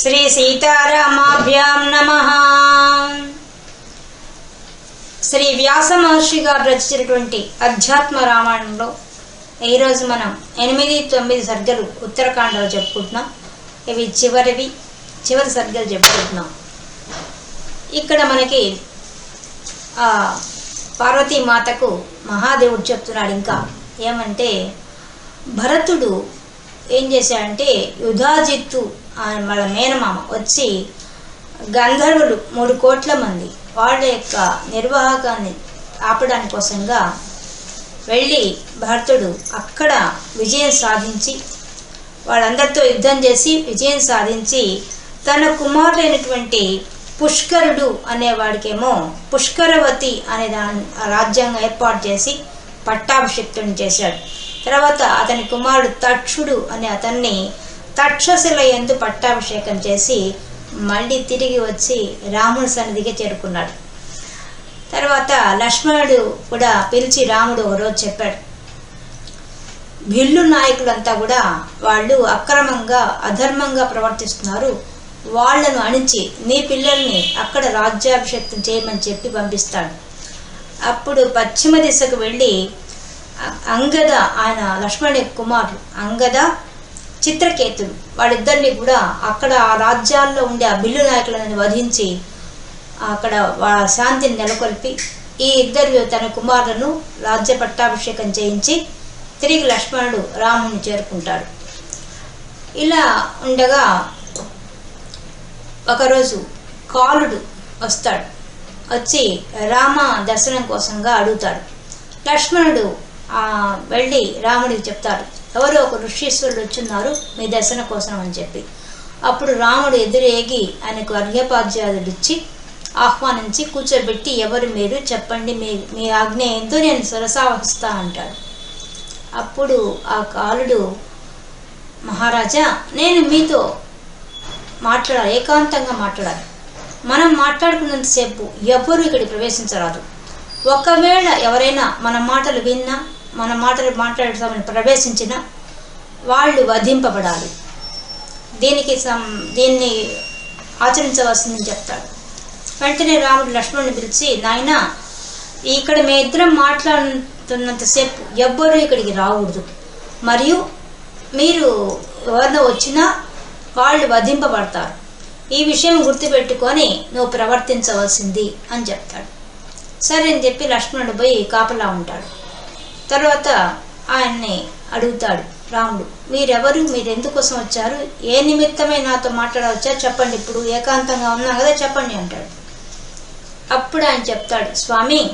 శ్రీ సీతారామాభ్యాం నమ. శ్రీ వ్యాస మహర్షి గారు రచించినటువంటి అధ్యాత్మ రామాయణంలో ఈరోజు మనం ఎనిమిది తొమ్మిది సర్గలు ఉత్తరాఖండలో చెప్పుకుంటున్నాం. ఇవి చివరివి చివరి సర్గలు చెప్పుకుంటున్నాం. ఇక్కడ మనకి పార్వతీమాతకు పార్వతీ మాతకు మహాదేవుడు చెప్తున్నాడు ఇంకా. ఏమంటే భరతుడు ఏం చేశాడంటే యుధాజిత్తు వాళ్ళ మేనమామ వచ్చి గంధర్వులు మూడు కోట్ల మంది వాళ్ళ యొక్క నిర్వాహకాన్ని ఆపడానికి కోసంగా వెళ్ళి భరతుడు అక్కడ విజయం సాధించి వాళ్ళందరితో యుద్ధం చేసి విజయం సాధించి తన కుమారుడైనటువంటి పుష్కరుడు అనేవాడికేమో పుష్కరవతి అనే దాని రాజ్యాంగం ఏర్పాటు చేసి పట్టాభిషిక్తుని చేశాడు. తర్వాత అతని కుమారుడు తక్షుడు అనే అతన్ని తక్షశిల ఎందు పట్టాభిషేకం చేసి మళ్ళీ తిరిగి వచ్చి రాముడి సన్నిధికి చేరుకున్నాడు. తర్వాత లక్ష్మణుడు కూడా పిలిచి రాముడు ఒకరోజు చెప్పాడు. భిల్లు నాయకులంతా కూడా వాళ్ళు అక్రమంగా అధర్మంగా ప్రవర్తిస్తున్నారు. వాళ్ళను అణిచి నీ పిల్లల్ని అక్కడ రాజ్యాభిషేకం చేయమని చెప్పి పంపిస్తాడు. అప్పుడు పశ్చిమ దిశకు వెళ్ళి అంగద ఆయన లక్ష్మణుడి కుమారుడు అంగద చిత్రకేతుడు. వాళ్ళిద్దరిని కూడా అక్కడ ఆ రాజ్యాల్లో ఉండే ఆ బిల్లు నాయకులను వధించి అక్కడ శాంతిని నెలకొల్పి ఈ ఇద్దరు తన కుమారులను రాజ్య పట్టాభిషేకం చేయించి తిరిగి లక్ష్మణుడు రాముని చేరుకుంటాడు. ఇలా ఉండగా ఒకరోజు కాలుడు వస్తాడు. వచ్చి రామ దర్శనం కోసంగా అడుగుతాడు. లక్ష్మణుడు వెళ్ళి రాముడికి చెప్తాడు. ఎవరో ఒక ఋషీశ్వరులు వచ్చున్నారు మీ దర్శనం కోసం అని చెప్పి. అప్పుడు రాముడు ఎదురేగి ఆయనకు అర్ఘ్యపాధ్యాయులు ఇచ్చి ఆహ్వానించి కూర్చోబెట్టి ఎవరు మీరు? చెప్పండి మీ మీ ఆజ్ఞ ఏందో నేను సరసావహిస్తా అంటాడు. అప్పుడు ఆ కాలుడు మహారాజా నేను మీతో మాట్లాడాలి ఏకాంతంగా మాట్లాడాలి. మనం మాట్లాడుకున్నంతసేపు ఎవరు ఇక్కడికి ప్రవేశించరాదు. ఒకవేళ ఎవరైనా మన మాటలు విన్నా మన మాటలు మాట్లాడతామని ప్రవేశించిన వాళ్ళు వధింపబడాలి. దీనికి సం దీన్ని ఆచరించవలసిందని చెప్తాడు. వెంటనే రాముడు లక్ష్మణుని పిలిచి నాయన ఇక్కడ మీ ఇద్దరం మాట్లాడుతున్నంతసేపు ఎవ్వరూ ఇక్కడికి రాకూడదు. మరియు మీరు ఎవరినో వచ్చినా వాళ్ళు వధింపబడతారు. ఈ విషయం గుర్తుపెట్టుకొని నువ్వు ప్రవర్తించవలసింది అని చెప్తాడు. సరే అని చెప్పి లక్ష్మణుడు పోయి కాపలా ఉంటాడు. తర్వాత ఆయన్ని అడుగుతాడు. రాముడు మీరెవరు? మీరెందుకోసం వచ్చారు? ఏ నిమిత్తమే నాతో మాట్లాడవచ్చారు చెప్పండి. ఇప్పుడు ఏకాంతంగా ఉన్నాం కదా చెప్పండి అంటాడు. అప్పుడు ఆయన చెప్తాడు స్వామి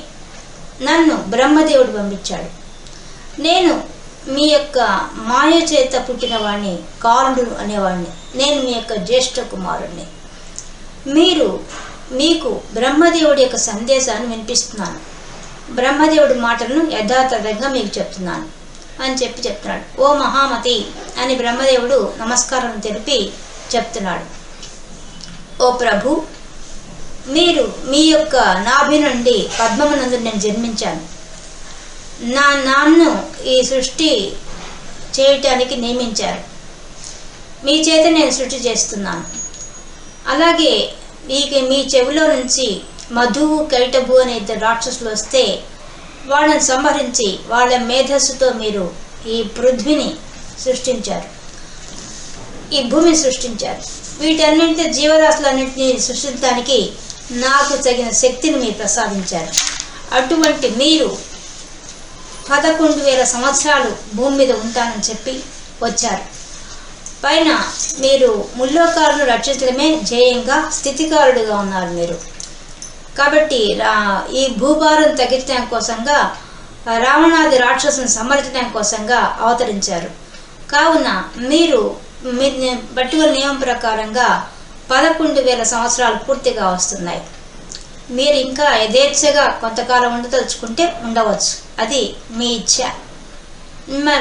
నన్ను బ్రహ్మదేవుడు పంపించాడు. నేను మీ యొక్క మాయ చేత పుట్టిన కారుడు అనేవాడిని నేను మీ యొక్క జ్యేష్ఠ కుమారుడిని మీరు మీకు బ్రహ్మదేవుడి యొక్క సందేశాన్ని వినిపిస్తున్నాను. బ్రహ్మదేవుడి మాటలను యథాతథంగా మీకు చెప్తున్నాను అని చెప్పి చెప్తున్నాడు. ఓ మహామతి అని బ్రహ్మదేవుడు నమస్కారం తెలిపి చెప్తున్నాడు. ఓ ప్రభు మీరు మీ యొక్క నాభి నుండి పద్మమునందు నేను జన్మించాను. నా నాన్ను ఈ సృష్టి చేయటానికి నియమించారు. మీ చేత నేను సృష్టి చేస్తున్నాను. అలాగే మీకు మీ చెవిలో నుంచి మధువు కైటబు అనే ఇద్దరు రాక్షసులు వస్తే వాళ్ళని సంహరించి వాళ్ళ మేధస్సుతో మీరు ఈ పృథ్వీని సృష్టించారు. ఈ భూమిని సృష్టించారు. వీటన్నింటి జీవరాశులన్నింటినీ సృష్టించడానికి నాకు తగిన శక్తిని మీరు ప్రసాదించారు. అటువంటి మీరు పదకొండు వేల సంవత్సరాలు భూమి మీద ఉంటానని చెప్పి వచ్చారు. పైన మీరు ముల్లోకారును రక్షించడమే ధ్యేయంగా స్థితికారుడుగా ఉన్నారు మీరు. కాబట్టి రా- ఈ భూభారం తగ్గించడం కోసంగా రావణాది రాక్షసుని సమర్థడం కోసంగా అవతరించారు. కావున మీరు మీ పట్టుకుల నియమం ప్రకారంగా పదకొండు వేల సంవత్సరాలు పూర్తిగా వస్తున్నాయి. మీరు ఇంకా యథేచ్ఛగా కొంతకాలం ఉండదలుచుకుంటే ఉండవచ్చు. అది మీ ఇచ్చ.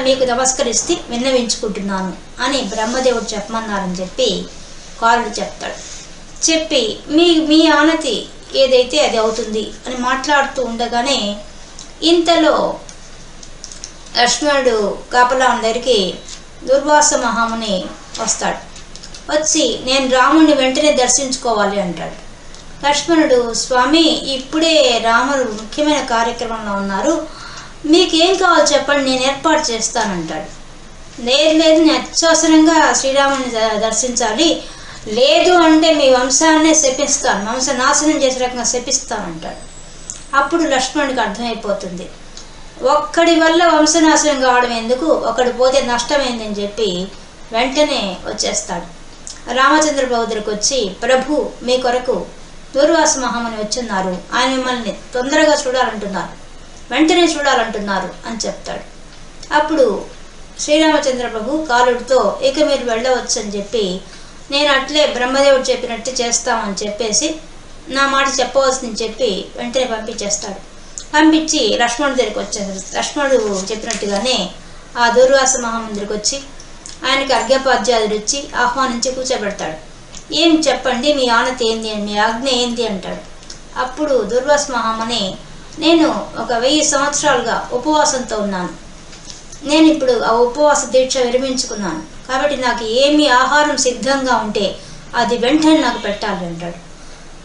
మీకు నమస్కరిస్తే విన్నవించుకుంటున్నాను అని బ్రహ్మదేవుడు చెప్పమన్నారని చెప్పి కారుడు చెప్తాడు. చెప్పి మీ మీ ఆనతి ఏదైతే అది అవుతుంది అని మాట్లాడుతూ ఉండగానే ఇంతలో లక్ష్మణుడు కాపలా దగ్గరికి దుర్వాస మహాముని వస్తాడు. వచ్చి నేను రాముడిని వెంటనే దర్శించుకోవాలి అంటాడు. లక్ష్మణుడు స్వామి ఇప్పుడే రాముడు ముఖ్యమైన కార్యక్రమంలో ఉన్నారు. మీకేం కావాలో చెప్పండి నేను ఏర్పాటు చేస్తానంటాడు. లేదు లేదు నేను అత్యవసరంగా శ్రీరాముని దర్శించాలి. లేదు అంటే మీ వంశాన్నే శపిస్తాను. వంశ నాశనం చేసే రకంగా శపిస్తాను అంటాడు అప్పుడు లక్ష్మణుడికి అర్థమైపోతుంది. ఒక్కడి వల్ల వంశనాశనం కావడం ఎందుకు? ఒకడు పోతే నష్టమైందని చెప్పి వెంటనే వచ్చేస్తాడు. రామచంద్ర బౌద్ధుడికి వచ్చి ప్రభు మీ కొరకు దూర్వాస మహాముని వచ్చున్నారు. ఆయన మిమ్మల్ని తొందరగా చూడాలంటున్నారు. వెంటనే చూడాలంటున్నారు అని చెప్తాడు. అప్పుడు శ్రీరామచంద్ర ప్రభు కాలుడితో ఇక మీరు వెళ్ళవచ్చు అని చెప్పి నేను అట్లే బ్రహ్మదేవుడు చెప్పినట్టు చేస్తామని చెప్పేసి నా మాట చెప్పవలసింది చెప్పి వెంటనే పంపించేస్తాడు. పంపించి లక్ష్మణుడి దగ్గరికి వచ్చేసాడు లక్ష్మణుడు చెప్పినట్టుగానే ఆ దూర్వాస మహామందిరికి వచ్చి ఆయనకి అర్ఘ్యపాద్యాదుడు వచ్చి ఆహ్వానించి కూర్చోబెడతాడు. ఏం చెప్పండి మీ ఆనతి ఏంది అని మీ ఆజ్ఞ ఏంది అంటాడు. అప్పుడు దుర్వాస మహామని నేను ఒక వెయ్యి సంవత్సరాలుగా ఉపవాసంతో ఉన్నాను. నేను ఇప్పుడు ఆ ఉపవాస దీక్ష విరమించుకున్నాను. కాబట్టి నాకు ఏమి ఆహారం సిద్ధంగా ఉంటే అది వెంటనే నాకు పెట్టాలి అంటాడు.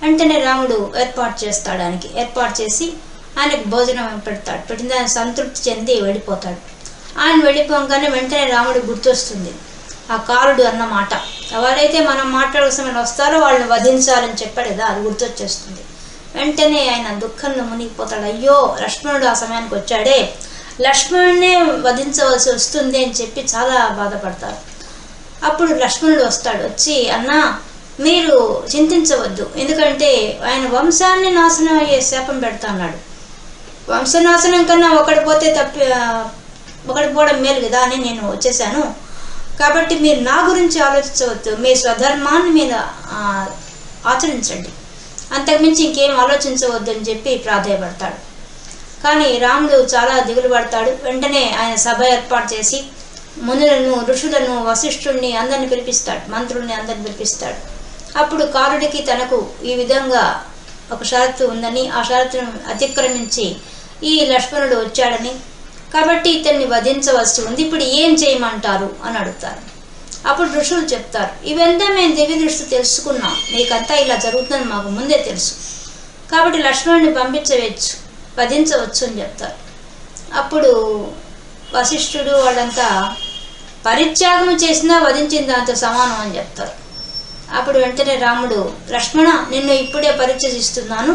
వెంటనే రాముడు ఏర్పాటు చేస్తాడు ఆయనకి ఏర్పాటు చేసి ఆయనకి భోజనం పెడతాడు. పెట్టిన ఆయన సంతృప్తి చెంది వెళ్ళిపోతాడు. ఆయన వెళ్ళిపోగానే వెంటనే రాముడు గుర్తొస్తుంది. ఆ కారుడు అన్న మాట. ఎవరైతే మనం మాట్లాడే వస్తారో వాళ్ళని వధించాలని చెప్పాడు కదా అది గుర్తొచ్చేస్తుంది. వెంటనే ఆయన దుఃఖంలో మునిగిపోతాడు. అయ్యో లక్ష్మణుడు ఆ సమయానికి వచ్చాడే. లక్ష్మణునే వధించవలసి వస్తుంది అని చెప్పి చాలా బాధపడతారు. అప్పుడు లక్ష్మణుడు వస్తాడు వచ్చి అన్నా మీరు చింతించవద్దు. ఎందుకంటే ఆయన వంశాన్ని నాశనం అయ్యే శాపం పెడతా అన్నాడు వంశనాశనం కన్నా ఒకటి పోతే తప్పి ఒకటి పోవడం మేలు కదా అని నేను వచ్చేసాను. కాబట్టి మీరు నా గురించి ఆలోచించవద్దు. మీ స్వధర్మాన్ని మీరు ఆచరించండి. అంతకుమించి ఇంకేం ఆలోచించవద్దు అని చెప్పి ప్రాధాయపడతాడు. కానీ రాముడు చాలా దిగులు పడతాడు. వెంటనే ఆయన సభ ఏర్పాటు చేసి మునులను ఋషులను వశిష్ఠుణ్ణి అందరిని పిలిపిస్తాడు. మంత్రుల్ని అందరిని పిలిపిస్తాడు. అప్పుడు కారుడికి తనకు ఈ విధంగా ఒక షరతు ఉందని ఆ షరతును అతిక్రమించి ఈ లక్ష్మణుడు వచ్చాడని. కాబట్టి ఇతన్ని వధించవలసి ఉంది. ఇప్పుడు ఏం చేయమంటారు? అని అడుగుతారు. అప్పుడు ఋషులు చెప్తారు ఇవంతా మేము దివ్య దృష్టి తెలుసుకున్నాం. మీకంతా ఇలా జరుగుతుందని మాకు ముందే తెలుసు. కాబట్టి లక్ష్మణుని పంపించవచ్చు. వధించవచ్చు అని చెప్తారు. అప్పుడు వశిష్ఠుడు వాళ్ళంతా పరిత్యాగం చేసినా వధించిన దాంతో సమానం అని చెప్తారు. అప్పుడు వెంటనే రాముడు లక్ష్మణ నిన్ను ఇప్పుడే పరిచయిస్తున్నాను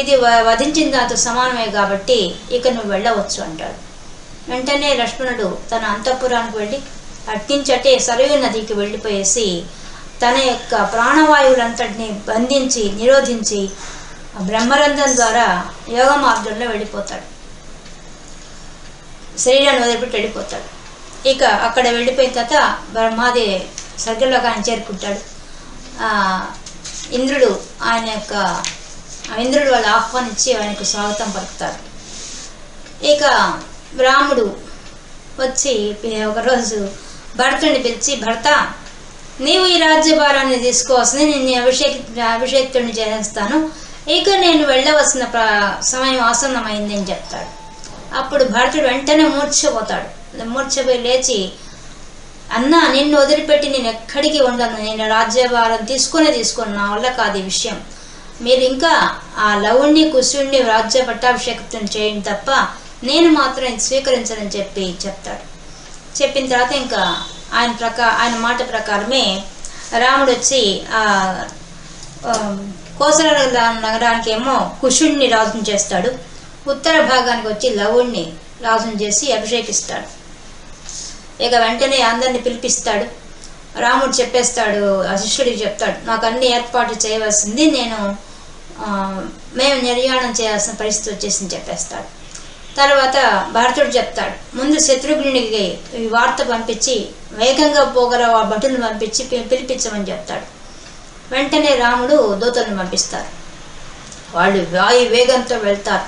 ఇది వధించిన దాంతో సమానమే కాబట్టి ఇక నువ్వు వెళ్ళవచ్చు అంటాడు. వెంటనే లక్ష్మణుడు తన అంతఃపురానికి వెళ్ళి అట్టించటే సరయూ నదికి వెళ్ళిపోయేసి తన యొక్క ప్రాణవాయువులంతటిని బంధించి నిరోధించి బ్రహ్మరంధ్రం ద్వారా యోగ మార్గంలో వెళ్ళిపోతాడు. శరీరాన్ని వదిలిపెట్టి వెళ్ళిపోతాడు. ఇక అక్కడ వెళ్ళిపోయిన తర్వాత బ్రహ్మాది స్వర్గలోకాన్ని ఆయన చేరుకుంటాడు. ఇంద్రుడు ఆయన యొక్క ఇంద్రుడు వాళ్ళు ఆహ్వానించి ఆయనకు స్వాగతం పలుకుతారు ఇక రాముడు వచ్చి ఒకరోజు భరతుడిని పిలిచి భర్త నీవు ఈ రాజ్యభారాన్ని తీసుకోవాల్సింది నిన్ను అభిషేక్ అభిషేక్తుడిని చేస్తాను. ఇక నేను వెళ్ళవలసిన ప్ర సమయం ఆసన్నమైందని చెప్తాడు. అప్పుడు భరతుడు వెంటనే మూర్ఛపోతాడు. మూర్ఛపోయి లేచి అన్నా నిన్ను వదిలిపెట్టి నేను ఎక్కడికి ఉండను. నేను రాజ్యభారం తీసుకునే తీసుకుని నా వల్ల కాదు ఈ విషయం. మీరు ఇంకా ఆ లవుణ్ణి కుశుణ్ణి రాజ్య పట్టాభిషేకం చేయండి తప్ప నేను మాత్రం ఇది స్వీకరించనని చెప్పి చెప్తాడు. చెప్పిన తర్వాత ఇంకా ఆయన ప్రకా ఆయన మాట ప్రకారమే రాముడు వచ్చి కోసల నగరానికి ఏమో కుషుణ్ణి రాజుని చేస్తాడు. ఉత్తర భాగానికి వచ్చి లవుణ్ణి రాజుని చేసి అభిషేకిస్తాడు. ఇక వెంటనే అందరిని పిలిపిస్తాడు. రాముడు చెప్పేస్తాడు ఆ శిష్యుడికి చెప్తాడు నాకు అన్ని ఏర్పాట్లు చేయవలసింది నేను మేము నిర్యాణం చేయాల్సిన పరిస్థితి వచ్చేసింది చెప్పేస్తాడు. తర్వాత భరతుడు చెప్తాడు ముందు శత్రుఘ్నుడికి ఈ వార్త పంపించి వేగంగా పోగల ఆ భటులను పంపించి పి- పిలిపించమని చెప్తాడు. వెంటనే రాముడు దూతలను పంపిస్తారు. వాళ్ళు వాయు వేగంతో వెళ్తారు.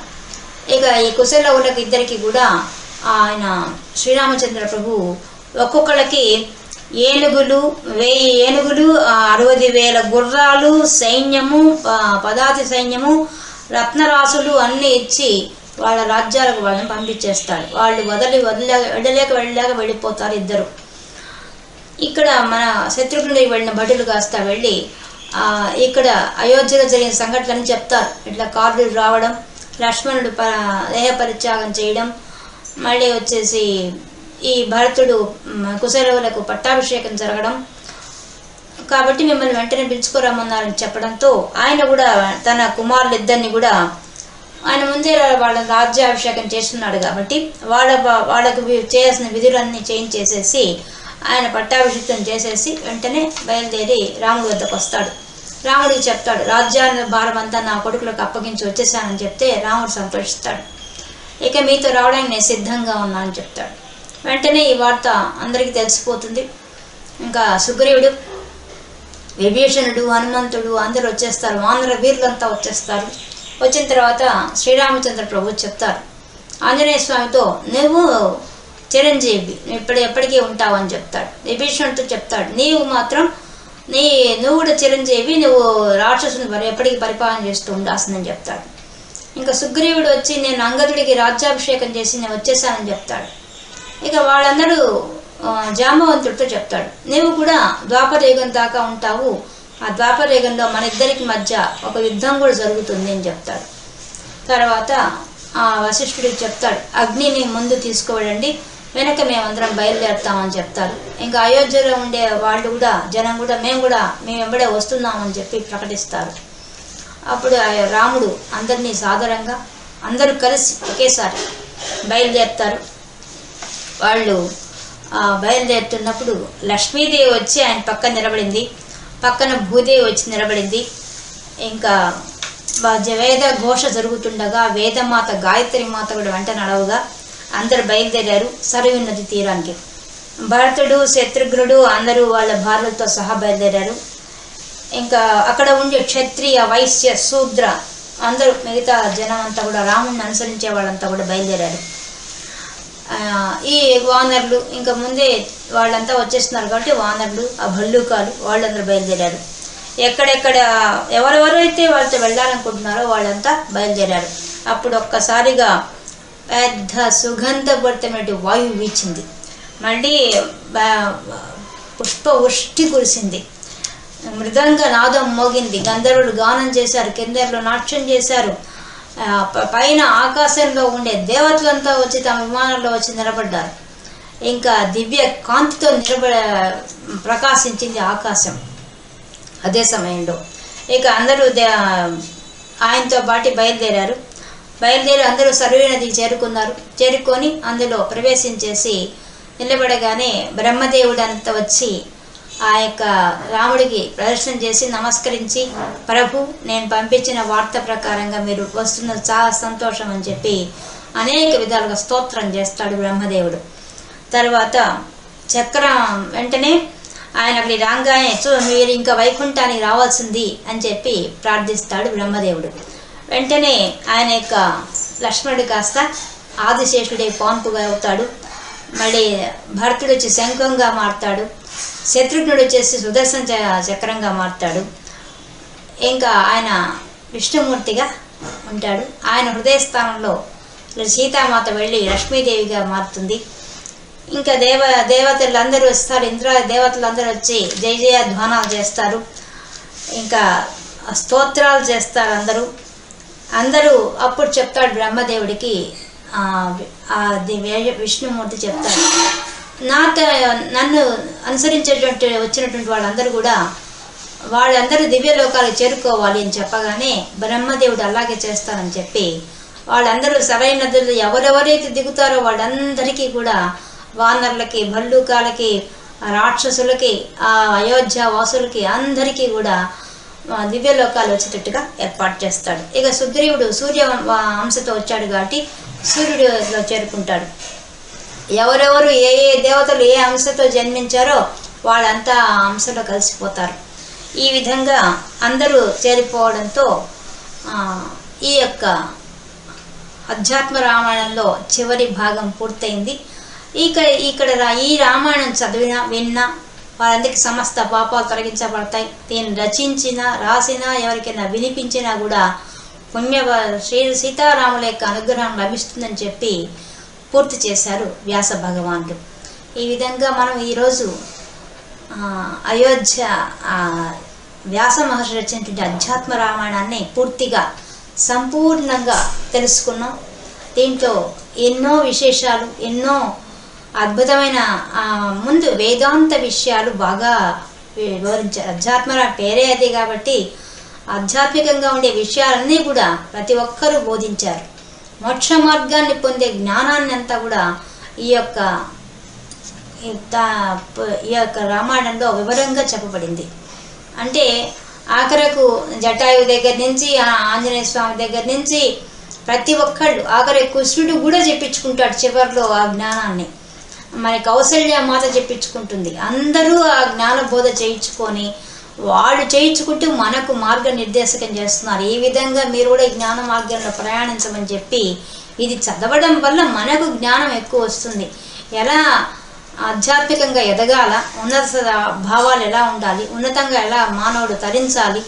ఇక ఈ కుశలవులకు ఇద్దరికి కూడా ఆయన శ్రీరామచంద్ర ప్రభు ఒక్కొక్కళ్ళకి ఏనుగులు వెయ్యి ఏనుగులు అరవై అరవది వేల గుర్రాలు సైన్యము పదాతి సైన్యము రత్నరాసులు అన్నీ ఇచ్చి వాళ్ళ రాజ్యాలకు వాళ్ళని పంపించేస్తాడు వాళ్ళు వదిలి వదిలే వెళ్ళలేక వెళ్ళలేక వెళ్ళిపోతారు ఇద్దరు. ఇక్కడ మన శత్రుఘ్నుడికి వెళ్ళిన భటులు కాస్త వెళ్ళి ఇక్కడ అయోధ్యలో జరిగిన సంఘటనలు చెప్తారు. ఇట్లా కార్డులు రావడం లక్ష్మణుడు ప దేహ పరిత్యాగం చేయడం మళ్ళీ వచ్చేసి ఈ భరతుడు కుశలవులకు పట్టాభిషేకం జరగడం. కాబట్టి మిమ్మల్ని వెంటనే పిలుచుకోరమ్మన్నారని చెప్పడంతో ఆయన కూడా తన కుమారులిద్దరిని కూడా ఆయన ముందే వాళ్ళ రాజ్యాభిషేకం చేస్తున్నాడు కాబట్టి వాళ్ళ వాళ్ళకు చేయాల్సిన విధులన్నీ చేయించేసేసి ఆయన పట్టాభిషేకం చేసేసి వెంటనే బయలుదేరి రాముడి వద్దకు వస్తాడు. రాముడికి చెప్తాడు రాజ్యాన్ని భారం అంతా నా కొడుకులకు అప్పగించి వచ్చేసానని చెప్తే రాముడు సంతోషిస్తాడు. ఇక మీతో రావడానికి నేను సిద్ధంగా ఉన్నానని చెప్తాడు. వెంటనే ఈ వార్త అందరికీ తెలిసిపోతుంది. ఇంకా సుగ్రీవుడు విభీషణుడు హనుమంతుడు అందరూ వచ్చేస్తారు. వానర వీరులంతా వచ్చేస్తారు. వచ్చిన తర్వాత శ్రీరామచంద్ర ప్రభు చెప్తారు ఆంజనేయ స్వామితో నువ్వు చిరంజీవి నువ్వు ఇప్పుడు ఎప్పటికీ ఉంటావు అని చెప్తాడు. విభీషణుడితో చెప్తాడు నీవు మాత్రం నీ నువ్వు కూడా చిరంజీవి నువ్వు రాక్షసుని మరి ఎప్పటికీ పరిపాలన చేస్తూ ఉండాల్సిందని చెప్తాడు. ఇంకా సుగ్రీవుడు వచ్చి నేను అంగదుడికి రాజ్యాభిషేకం చేసి నేను వచ్చేసానని చెప్తాడు. ఇక వాళ్ళందరూ జామవంతుడితో జాంబవంతుడితో చెప్తాడు. నువ్వు కూడా ద్వాపర యుగం దాకా ఉంటావు. ఆ ద్వాపర యుగంలో మన ఇద్దరికి మధ్య ఒక యుద్ధం కూడా జరుగుతుంది అని చెప్తాడు. తర్వాత ఆ వశిష్ఠుడికి చెప్తాడు అగ్నిని ముందు తీసుకువెళ్ళండి వెనక మేమందరం బయలుదేరుతామని చెప్తారు. ఇంకా అయోధ్యలో ఉండే వాళ్ళు కూడా జనం కూడా మేము కూడా మేము వెంబడే వస్తున్నామని చెప్పి ప్రకటిస్తారు. అప్పుడు ఆ రాముడు అందరినీ సాదరంగా అందరూ కలిసి ఒకేసారి బయలుదేరుతారు. వాళ్ళు ఆ, బయలుదేరుతున్నప్పుడు లక్ష్మీదేవి వచ్చి ఆయన పక్కన నిలబడింది. పక్కన భూదేవి వచ్చి నిలబడింది. ఇంకా జ- వేద ఘోష జరుగుతుండగా వేదమాత గాయత్రి మాత కూడా వెంట నడవగా అందరు బయలుదేరారు. సరయు నది తీరానికి. భరతుడు శత్రుఘ్నుడు అందరూ వాళ్ళ భార్యలతో సహా బయలుదేరారు. ఇంకా అక్కడ ఉండే క్షత్రియ వైశ్య శూద్ర అందరూ మిగతా జనం అంతా కూడా రాముడిని అనుసరించే వాళ్ళంతా కూడా బయలుదేరారు. ఈ వానరులు ఇంకా ముందే వాళ్ళంతా వచ్చేస్తున్నారు కాబట్టి వానరులు ఆ భల్లూకాలు వాళ్ళందరూ బయలుదేరారు. ఎక్కడెక్కడ ఎవరెవరైతే వాళ్ళతో వెళ్ళాలనుకుంటున్నారో వాళ్ళంతా బయలుదేరారు. అప్పుడు ఒక్కసారిగా పెద్ద సుగంధభరితమైన వాయువు వీచింది. మళ్ళీ పుష్ప వృష్టి కురిసింది. మృదంగ నాదం మోగింది. గంధర్వులు గానం చేశారు కిందర్లు నాట్యం చేశారు. పైన ఆకాశంలో ఉండే దేవతలంతా వచ్చి తమ విమానంలో వచ్చి నిలబడ్డారు. ఇంకా దివ్య కాంతితో నిలబ ప్రకాశించింది ఆకాశం అదే సమయంలో. ఇక అందరూ దే ఆయనతో పాటు బయలుదేరారు. బయలుదేరి అందరూ సర్వే నదికి చేరుకున్నారు. చేరుకొని అందులో ప్రవేశించేసి నిలబడగానే బ్రహ్మదేవుడు అంత వచ్చి ఆ యొక్క రాముడికి ప్రదర్శన చేసి నమస్కరించి ప్రభు నేను పంపించిన వార్త ప్రకారంగా మీరు వస్తున్న చాలా సంతోషం అని చెప్పి అనేక విధాలుగా స్తోత్రం చేస్తాడు బ్రహ్మదేవుడు. తర్వాత చక్రం వెంటనే ఆయన అక్కడికి రాగానే చూ మీరు ఇంకా వైకుంఠానికి రావాల్సింది అని చెప్పి ప్రార్థిస్తాడు బ్రహ్మదేవుడు. వెంటనే ఆయన యొక్క లక్ష్మణుడు కాస్త ఆదిశేషుడే పాంపుగా అవుతాడు మళ్ళీ భరతుడు వచ్చి శంఖంగా మారుతాడు. శత్రుఘ్నుడు వచ్చేసి సుదర్శన చ- చక్రంగా మారుతాడు. ఇంకా ఆయన విష్ణుమూర్తిగా ఉంటాడు. ఆయన హృదయస్థానంలో సీతామాత వెళ్ళి లక్ష్మీదేవిగా మారుతుంది. ఇంకా దేవ దేవతలు అందరూ వస్తారు. ఇంద్ర దేవతలందరూ వచ్చి జయ జయ ధ్వానాలు చేస్తారు. ఇంకా స్తోత్రాలు చేస్తారు అందరూ. అందరూ అప్పుడు చెప్తాడు బ్రహ్మదేవుడికి విష్ణుమూర్తి చెప్తాడు. నాతో నన్ను అనుసరించేటువంటి వచ్చినటువంటి వాళ్ళందరూ కూడా వాళ్ళందరూ దివ్యలోకాలు చేరుకోవాలి అని చెప్పగానే బ్రహ్మదేవుడు అలాగే చేస్తానని చెప్పి వాళ్ళందరూ సరైన నదులు ఎవరెవరైతే దిగుతారో వాళ్ళందరికీ కూడా వానరులకి భల్లూకాలకి రాక్షసులకి ఆ అయోధ్య వాసులకి అందరికీ కూడా దివ్యలోకాలు వచ్చేటట్టుగా ఏర్పాటు చేస్తాడు. ఇక సుగ్రీవుడు సూర్య అంశతో వచ్చాడు కాబట్టి సూర్యుడిలో చేరుకుంటాడు. ఎవరెవరు ఏ ఏ దేవతలు ఏ అంశతో జన్మించారో వాళ్ళంతా ఆ అంశలో కలిసిపోతారు. ఈ విధంగా అందరూ చేరిపోవడంతో ఈ యొక్క అధ్యాత్మ రామాయణంలో చివరి భాగం పూర్తయింది. ఇక ఇక్కడ రా- ఈ రామాయణం చదివినా విన్నా వారందరికీ సమస్త పాపాలు తొలగించబడతాయి. దీన్ని రచించిన రాసినా ఎవరికైనా వినిపించినా కూడా పుణ్య శ్రీ సీతారాముల యొక్క అనుగ్రహం లభిస్తుందని చెప్పి పూర్తి చేశారు వ్యాస భగవానుడు. ఈ విధంగా మనం ఈరోజు అయోధ్య వ్యాస మహర్షి రచించినటువంటి అధ్యాత్మ రామాయణాన్ని పూర్తిగా సంపూర్ణంగా తెలుసుకున్నాం. దీంట్లో ఎన్నో విశేషాలు ఎన్నో అద్భుతమైన ముందు వేదాంత విషయాలు బాగా వివరించారు అధ్యాత్మర పేరే అది కాబట్టి ఆధ్యాత్మికంగా ఉండే విషయాలన్నీ కూడా ప్రతి ఒక్కరూ బోధించారు. మోక్ష మార్గాన్ని పొందే జ్ఞానాన్ని అంతా కూడా ఈ యొక్క ఈ యొక్క రామాయణంలో వివరంగా చెప్పబడింది. అంటే ఆఖరకు జటాయు దగ్గర నుంచి ఆంజనేయ స్వామి దగ్గర నుంచి ప్రతి ఒక్కళ్ళు ఆఖరి కృష్ణుడు కూడా చెప్పించుకుంటాడు చివరిలో ఆ జ్ఞానాన్ని. మరి కౌసల్య మాత చెప్పించుకుంటుంది. అందరూ ఆ జ్ఞానబోధ చేయించుకొని వాళ్ళు చేయించుకుంటూ మనకు మార్గ నిర్దేశకం చేస్తున్నారు. ఈ విధంగా మీరు కూడా ఈ జ్ఞాన మార్గంలో ప్రయాణించమని చెప్పి ఇది చదవడం వల్ల మనకు జ్ఞానం ఎక్కువ వస్తుంది. ఎలా ఆధ్యాత్మికంగా ఎదగాల ఉన్నత భావాలు ఎలా ఉండాలి ఉన్నతంగా ఎలా మానవుడు తరించాలి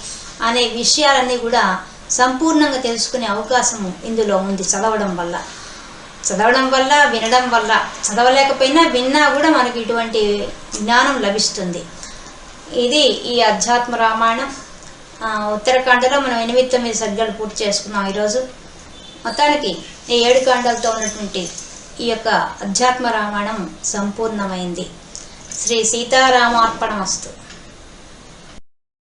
అనే విషయాలన్నీ కూడా సంపూర్ణంగా తెలుసుకునే అవకాశం ఇందులో ఉంది చదవడం వల్ల. చదవడం వల్ల వినడం వల్ల చదవలేకపోయినా విన్నా కూడా మనకి ఇటువంటి జ్ఞానం లభిస్తుంది. ఇది ఈ అధ్యాత్మ రామాయణం. ఆ, ఉత్తరాఖండలో మనం ఎనిమిది తొమ్మిది సర్గలు పూర్తి చేసుకున్నాం ఈరోజు. మొత్తానికి ఈ ఏడు కాండాలతో ఉన్నటువంటి ఈ యొక్క అధ్యాత్మ రామాయణం సంపూర్ణమైంది. శ్రీ సీతారామార్పణమస్తు.